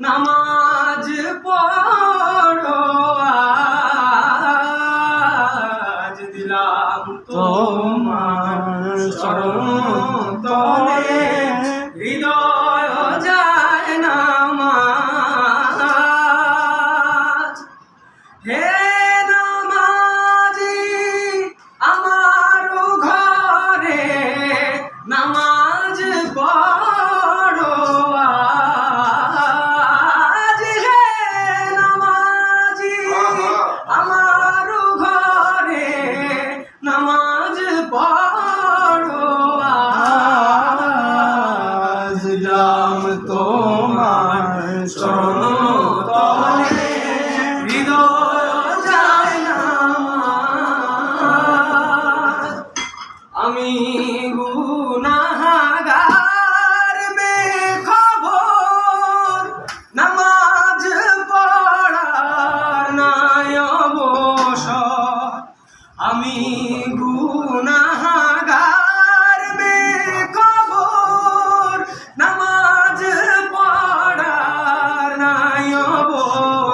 নামাজ পড়ো আজ দিলাম তোমার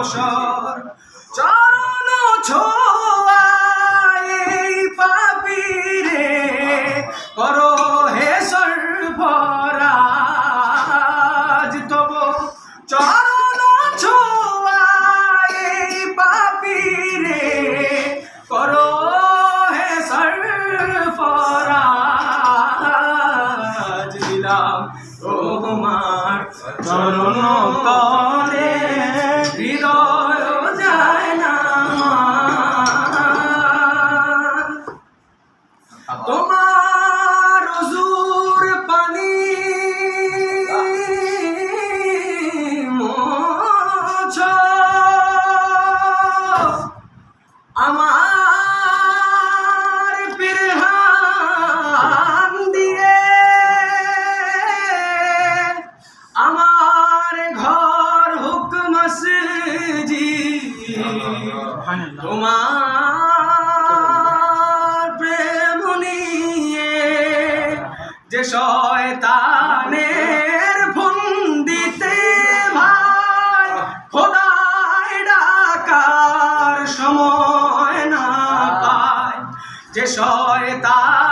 অবসর। হৃদয় যায় না। তোমার হুজুর পানি মোছ। আমার পিরহান দিয়ে আমার ঘর তোমার প্রেম নিয়ে যে শয়তানের ফন্দিতে ভাই খোদায় ডাকার সময় না পায়। যে শয়তানের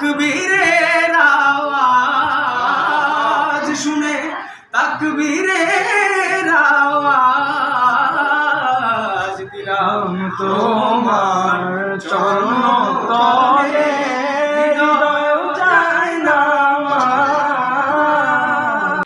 তাকবীরের আওয়াজ শুনে তাকবীরের আওয়াজ দিলাম তোমার